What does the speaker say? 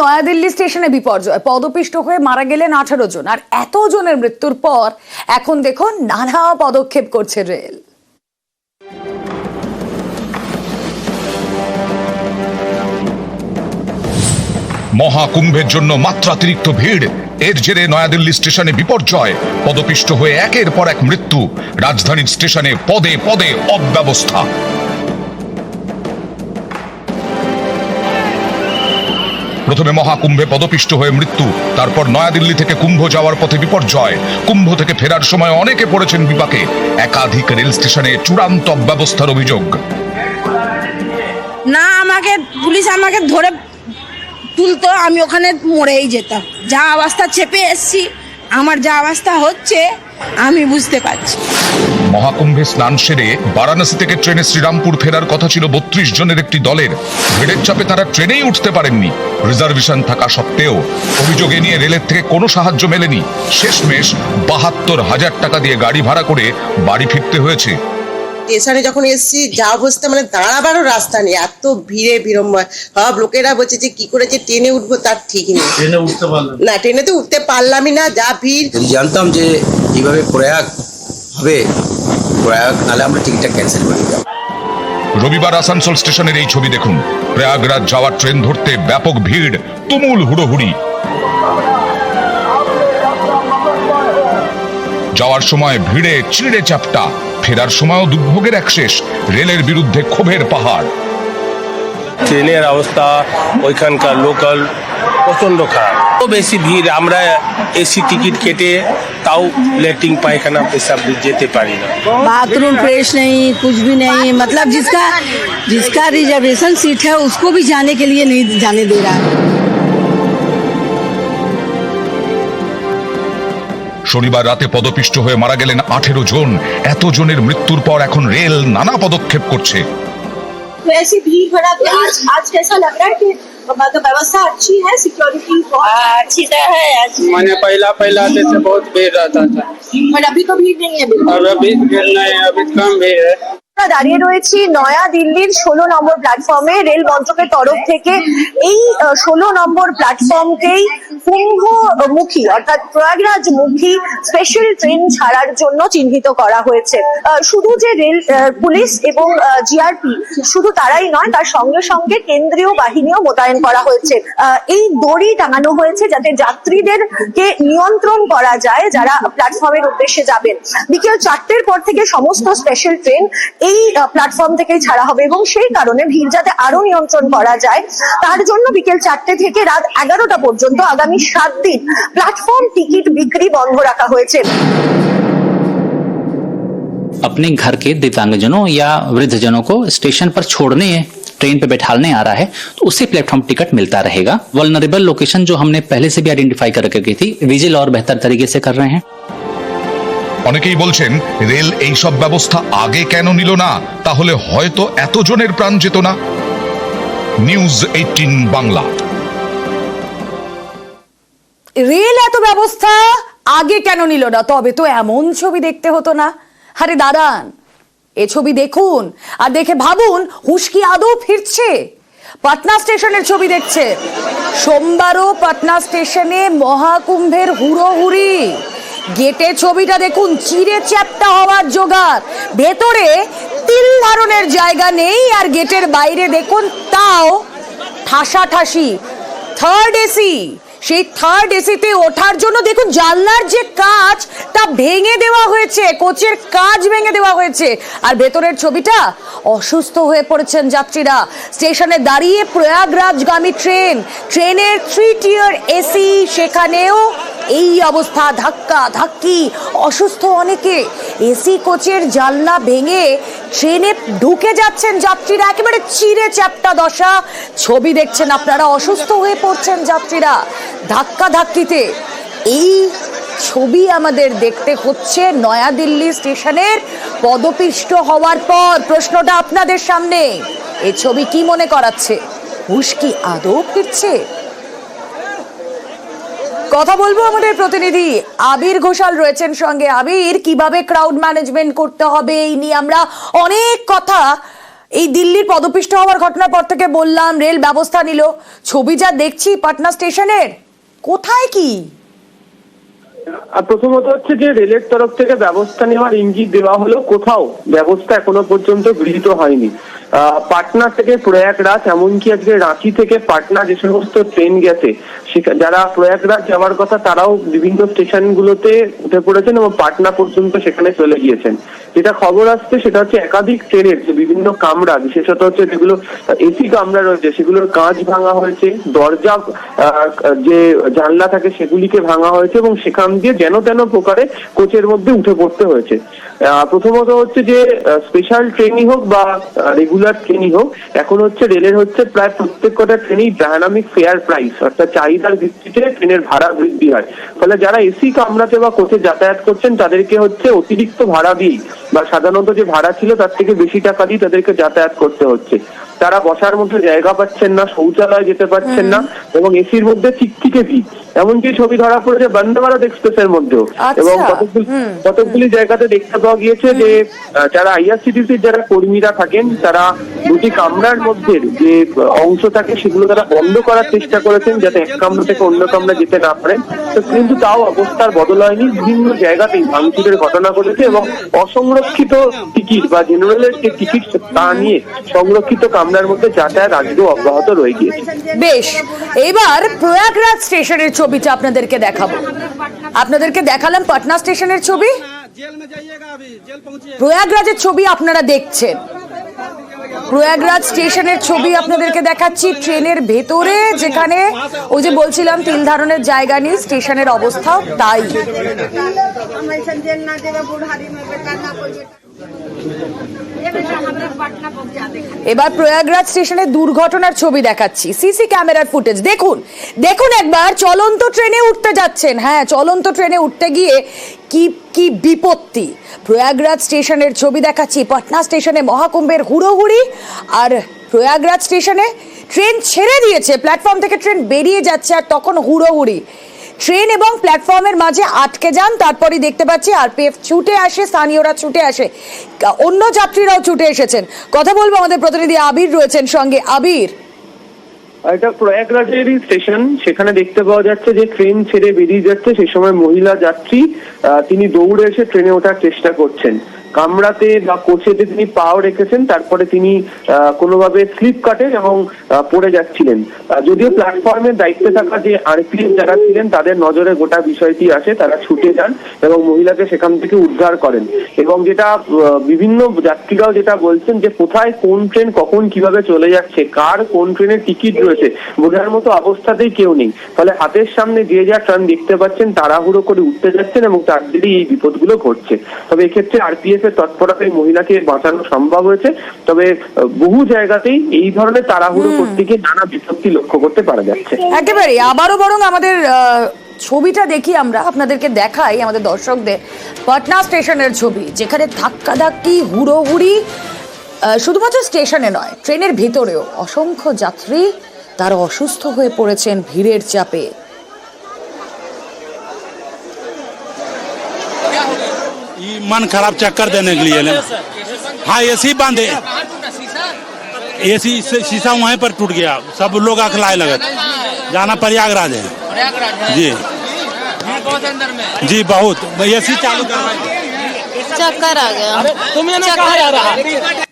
নয়াদিল্লি স্টেশনে বিপর্যয়। পদপিষ্ট হয়ে মারা গেলেন আঠারো জন, আর এত জনের মৃত্যুর পর এখন দেখুন নানা পদক্ষেপ করছে রেল। মহাকুম্ভের জন্য মাত্রাতিরিক্ত ভিড়। এর জেরে নয়াদিল্লি স্টেশনে বিপর্যয়। পদপিষ্ট হয়ে একের পর এক মৃত্যু। রাজধানীর স্টেশনে পদে পদে অব্যবস্থা। প্রথমে মহাকুম্ভে পদপিষ্ট হয়ে মৃত্যু, তারপর নয়াদিল্লি থেকে কুম্ভ যাওয়ার পথে বিপর্যয়। কুম্ভ থেকে ফেরার সময় অনেকে পড়েছেন বিপাকে। একাধিক রেল স্টেশনে চূড়ান্ত ব্যবস্থার অভিযোগ। না, আমাকে পুলিশ আমাকে ধরে তুলতো, আমি ওখানে মরেই যেতাম। যা অবস্থা, চেপে এসছি। আমার যা অবস্থা হচ্ছে, আমি বুঝতে পারছি। মহাকুম্ভে স্নান সেরে বারাণসী থেকে ট্রেনে শ্রীরামপুর ফেরার কথা ছিল বত্রিশ জনের একটি দলের। ভিড়ের চাপে তারা ট্রেনেই উঠতে পারেননি। রিজার্ভেশন থাকা সত্ত্বেও অভিযোগ নিয়ে রেলের থেকে কোনো সাহায্য মেলেনি। শেষমেশ বাহাত্তর হাজার টাকা দিয়ে গাড়ি ভাড়া করে বাড়ি ফিরতে হয়েছে। স্টেশনে যখন এসেছি যা অবস্থা মানে দাঁড়াবারও রাস্তা নেই। এত ভিড়ে বিড়ম্বয় সব লোকেরা বলছে যে কি করে যে ট্রেনে উঠবো তার ঠিক নেই। ট্রেনে উঠতে পারলাম না। ট্রেনে তো উঠতে পারলামই না যা ভিড়। যদি জানতাম যে এইভাবে প্রয়াগ হবে প্রয়াগ নাহলে আমরা টিকিটটা ক্যান্সেল করে দিতাম। রবিবার আসানসোল স্টেশনের এই ছবি দেখুন। প্রয়াগরাজ যাওয়ার ট্রেন ধরতে ব্যাপক ভিড় তুমুল হুড়োহুড়ি। যাওয়ার সময় ভিড়ে চিড়ে চাপটা। ফেরার সময়ও দুর্ভোগের এক শেষ রেলের বিরুদ্ধে ক্ষোভের পাহাড় ট্রেনের অবস্থা ওইখানকার লোকাল প্রচণ্ড খারাপ তো বেশি ভিড় আমরা এসি টিকিট কেটে তাও লেট্রিন পায়খানা পেশাব যেতে পারি না बाथरूम फ्रेश नहीं कुछ भी नहीं मतलब जिसका जिसका रिजर्वेशन सीट है उसको भी जाने के लिए नहीं जाने दे रहा है শনিবার রাতে পদপিষ্ট হয়ে মারা গেলেন আঠেরো জন এত জনের মৃত্যুর পর এখন রেল নানা পদক্ষেপ করছে तो ऐसी भीड़ भड़ा तो आज आज कैसा लग रहा है कि मतलब व्यवस्था अच्छी है सिक्योरिटी अच्छी तो है मैंने पहला पहला आते थे बहुत भीड़ रहता था बट अभी तो भीड़ नहीं है बिल्कुल और अभी भीड़ नहीं है अभी कम भीड़ है আমরা দাঁড়িয়ে রয়েছি নয়া দিল্লির ষোলো নম্বর প্ল্যাটফর্মে রেল মন্ত্রকের তরফ থেকে এই ষোলো নম্বর প্ল্যাটফর্মকেই কুম্ভমুখী, অর্থাৎ প্রয়াগরাজ মুখী স্পেশাল ট্রেন ছাড়ার জন্য চিহ্নিত করা হয়েছে। শুধু যে রেল পুলিশ এবং জিআরপি শুধু তারাই নয়, তার সঙ্গে সঙ্গে কেন্দ্রীয় বাহিনীও মোতায়েন করা হয়েছে। এই দড়ি টাঙানো হয়েছে যাতে যাত্রীদেরকে নিয়ন্ত্রণ করা যায় যারা প্ল্যাটফর্মের উদ্দেশ্যে যাবেন। বিকেল চারটের পর থেকে সমস্ত স্পেশাল ট্রেন এই প্ল্যাটফর্ম থেকেই ছাড়া হবে এবং সেই কারণে ভিড় যাতে আরো নিয়ন্ত্রণ করা যায় তার জন্য বিকেল চারটে থেকে রাত এগারোটা পর্যন্ত আগামী সাত দিন প্ল্যাটফর্ম টিকিট বিক্রি বন্ধ রাখা হয়েছে अपने घर के दिव्यांगजनों या वृद्धजनों को स्टेशन पर छोड़ने ट्रेन पे बैठालने आ रहा है तो उसे प्लेटफॉर्म टिकट मिलता रहेगा वल्नरेबल लोकेशन जो हमने पहले से भी आइडेंटिफाई कर रखी थी विजिल और बेहतर तरीके से कर रहे हैं অনেকেই বলছেন, রেল এই সব ব্যবস্থা আগে কেন নিল না? তাহলে হয়তো এত জনের প্রাণ যেত না। News eighteen Bangla. রেল এত ব্যবস্থা আগে কেন নিল না? তবে তো এমন ছবি দেখতে হতো না। আরে দাঁড়ান, এ ছবি দেখুন আর দেখে ভাবুন হুশকি আদৌ ফিরছে? পাটনা স্টেশনের ছবি দেখছে। সোমবারও পাটনা স্টেশনে মহাকুম্ভের হুড়োহুড়ি। গেটে ছবিটা দেখুন, চিড়ে চ্যাপটা হওয়ার জোগাড়। ভেতরে তিল ধারণের জায়গা নেই, আর গেটের বাইরে দেখুন, তাও ঠাসাঠাসি। থার্ড এসি সেই থার্ড এসিতে ওঠার জন্য দেখুন, জানলার যে কাজ তা ভেঙে দেওয়া হয়েছে, কোচের কাজ ভেঙে দেওয়া হয়েছে। আর ভেতরের ছবিটা অসুস্থ হয়ে পড়েছেন যাত্রীরা। স্টেশনে দাঁড়িয়ে প্রয়াগরাজগামী ট্রেন, ট্রেনের থ্রি টিয়ার এসি সেখানেও এই অবস্থা, ধাক্কা, ধাক্কি, অসুস্থ অনেকে। এসি কোচের জানলা ভেঙে ট্রেনে ঢুকে যাচ্ছেন যাত্রীরা, একেবারে চিরে চ্যাপটা দশা। ছবি দেখছেন আপনারা, অসুস্থ হয়ে পড়ছেন যাত্রীরা ধাক্কা ধাক্কিতে। এই ছবি আমাদের দেখতে হচ্ছে নয়াদিল্লি স্টেশনের পদপিষ্ট হওয়ার পর। প্রশ্নটা আপনাদের সামনে। এ ছবি কি মনে করাচ্ছে? হুশ কি আদৌ ফিরছে? কথা বলব আমাদের প্রতিনিধি। আবির ঘোষাল রয়েছেন সঙ্গে। আবির, কীভাবে ক্রাউড ম্যানেজমেন্ট করতে হবে এই নিয়ে আমরা অনেক কথা। এই দিল্লির পদপিষ্ট হওয়ার ঘটনার পর থেকে বললাম, রেল ব্যবস্থা নিল। ছবি যা দেখছি, পাটনা স্টেশনের, কোথায় কি? প্রথমত হচ্ছে যে রেলের তরফ থেকে ব্যবস্থা নেওয়ার ইঙ্গিত দেওয়া হলো কোথাও। ব্যবস্থা এখনও পর্যন্ত গৃহীত হয়নি। পাটনা থেকে প্রয়াগরাজ এমনকি আজকে রাঁচি থেকে পাটনা যে সমস্ত ট্রেন গেছে যারা প্রয়াগরাজ যাওয়ার কথা, তারাও বিভিন্ন স্টেশনগুলোতে উঠে পড়েছেন এবং পাটনা পর্যন্ত সেখানে চলে গিয়েছেন। যেটা খবর আসছে, সেটা হচ্ছে একাধিক ট্রেনের যে বিভিন্ন কামরা, বিশেষত হচ্ছে যেগুলো এসি কামরা রয়েছে, সেগুলোর কাঁচ ভাঙা হয়েছে, দরজা যে জানলা থাকে সেগুলিকে ভাঙা হয়েছে এবং সেখান দিয়ে যেন তেন প্রকারে কোচের মধ্যে উঠে পড়তে হয়েছে। প্রথমত হচ্ছে যে স্পেশাল ট্রেনই হোক বা রেগুলার ট্রেনই হোক, এখন হচ্ছে রেলের হচ্ছে প্রায় প্রত্যেক কটা ট্রেনেই ডায়নামিক ফেয়ার প্রাইস অর্থাৎ চাহিদার ভিত্তিতে ট্রেনের ভাড়া বৃদ্ধি হয়। ফলে যারা এসি কামরাতে বা কোথায় যাতায়াত করছেন, তাদেরকে হচ্ছে অতিরিক্ত ভাড়া দিয়েই বা সাধারণত যে ভাড়া ছিল, তার থেকে বেশি টাকা দিয়ে তাদেরকে যাতায়াত করতে হচ্ছে। তারা বসার মতো জায়গা পাচ্ছেন না শৌচালয় যেতে পারছেন না এবং এসির মধ্যে চিকচিকে ভিড় এমনকি ছবি ধরা পড়েছে বন্দে ভারত এক্সপ্রেসের মধ্যেও। আচ্ছা, এবং কতগুলি কতগুলি জায়গাতে দেখতে পাওয়া গিয়েছে যে যারা আইআরসিটিসির যারা কর্মীরা থাকেন তারা দুটি কামরার মধ্যে যে অংশ থাকে সেগুলো তারা বন্ধ করার চেষ্টা করেছেন যাতে এক কামরা থেকে অন্য কামরা যেতে না পারেন তো কিন্তু তাও অবস্থার বদল হয়নি। বিভিন্ন জায়গাতেই ভাঙচুরের ঘটনা ঘটেছে এবং অসংরক্ষিত টিকিট বা জেনারেলের যে টিকিট তা নিয়ে সংরক্ষিত কামরার মধ্যে যাতায়াত আজকেও অব্যাহত রয়ে গিয়েছে। বেশ এবার প্রয়াগরাজ স্টেশনের ছবিটা আপনাদেরকে দেখাবো। আপনাদেরকে দেখালাম পাটনা স্টেশনের ছবি। প্রয়াগরাজের ছবি আপনারা দেখছেন। প্রয়াগরাজ স্টেশনের ছবি আপনাদেরকে দেখাচ্ছি ট্রেনের ভেতরে যেখানে ওই যে বলছিলাম তিল ধারণের জায়গা নিয়ে স্টেশনের অবস্থাও তাই। এবার প্রয়াগরাজ স্টেশনে দুর্ঘটনার ছবি দেখাচ্ছি। সিসি ক্যামেরার ফুটেজ। দেখুন দেখুন একবার, চলন্ত ট্রেনে উঠতে যাচ্ছেন। হ্যাঁ চলন্ত ট্রেনে উঠতে গিয়ে কি কি বিপত্তি। প্রয়াগরাজ স্টেশনের ছবি দেখাচ্ছি। পাটনা স্টেশনে মহাকুম্ভের হুড়োহুড়ি আর প্রয়াগরাজ স্টেশনে ট্রেন ছেড়ে দিয়েছে। প্ল্যাটফর্ম থেকে ট্রেন বেরিয়ে যাচ্ছে আর তখন হুড়োহুড়ি। ট্রেন এবং প্ল্যাটফর্মের মাঝে আটকে যান তারপরে দেখতে পাচ্ছি আরপিএফ ছুটে আসে, স্থানীয়রা ছুটে আসে, অন্য যাত্রীরাও ছুটে এসেছেন। কথা বলব আমাদের প্রতিনিধি আবির রয়েছেন সঙ্গে। আবির। এটা প্রয়াগরাজেরই স্টেশন সেখানে দেখতে পাওয়া যাচ্ছে যে ট্রেন ছেড়ে বেরিয়ে যাচ্ছে সেই সময় মহিলা যাত্রী তিনি দৌড়ে এসে ট্রেনে ওঠার চেষ্টা করছেন। কামরাতে বা কোচেতে তিনি পাও রেখেছেন, তারপরে তিনি কোনোভাবে স্লিপ কাটেন এবং পড়ে যাচ্ছিলেন। যদিও প্ল্যাটফর্মের দায়িত্বে থাকা যে আরপিএফ যারা ছিলেন, তাদের নজরে গোটা বিষয়টি আসে, তারা ছুটে যান এবং মহিলাকে সেখান থেকে উদ্ধার করেন। এবং যেটা বিভিন্ন যাত্রীরাও যেটা বলছেন যে, কোথায় কোন ট্রেন কখন কীভাবে চলে যাচ্ছে, কার কোন ট্রেনের টিকিট রয়েছে, বোঝার মতো অবস্থাতেই কেউ নেই। ফলে হাতের সামনে যে যা ট্রেন দেখতে পাচ্ছেন, তাড়াহুড়ো করে উঠতে যাচ্ছেন এবং তার এই বিপদগুলো ঘটছে। তবে এক্ষেত্রে আরপিএফ এর তৎপরতায় মহিলাকে বাঁচানো সম্ভব হয়েছে তবে বহু জায়গাতেই এই ধরনের তাড়াহুড়ো করতে গিয়ে নানা বিপত্তি লক্ষ্য করতে পারা যাচ্ছে। একেবারে আবারও বরং আমাদের ছবিটা দেখি আমরা আপনাদেরকে দেখাই আমাদের দর্শকদের। পাটনা স্টেশনের ছবি যেখানে ধাক্কা ধাক্কি হুড়োহুড়ি শুধুমাত্র স্টেশনে নয় ট্রেনের ভিতরেও অসংখ্য যাত্রী তারা অসুস্থ হয়ে পড়েছেন ভিড়ের চাপে। मन खराब चक्कर देने के लिए हाँ। ए सी बांधे ए सी शीशा वहीं पर टूट गया। सब लोग अखलाए लगे जाना प्रयागराज है। जी। जी बहुत। ए सी चालू चक्कर आ गया। कहा जा रहा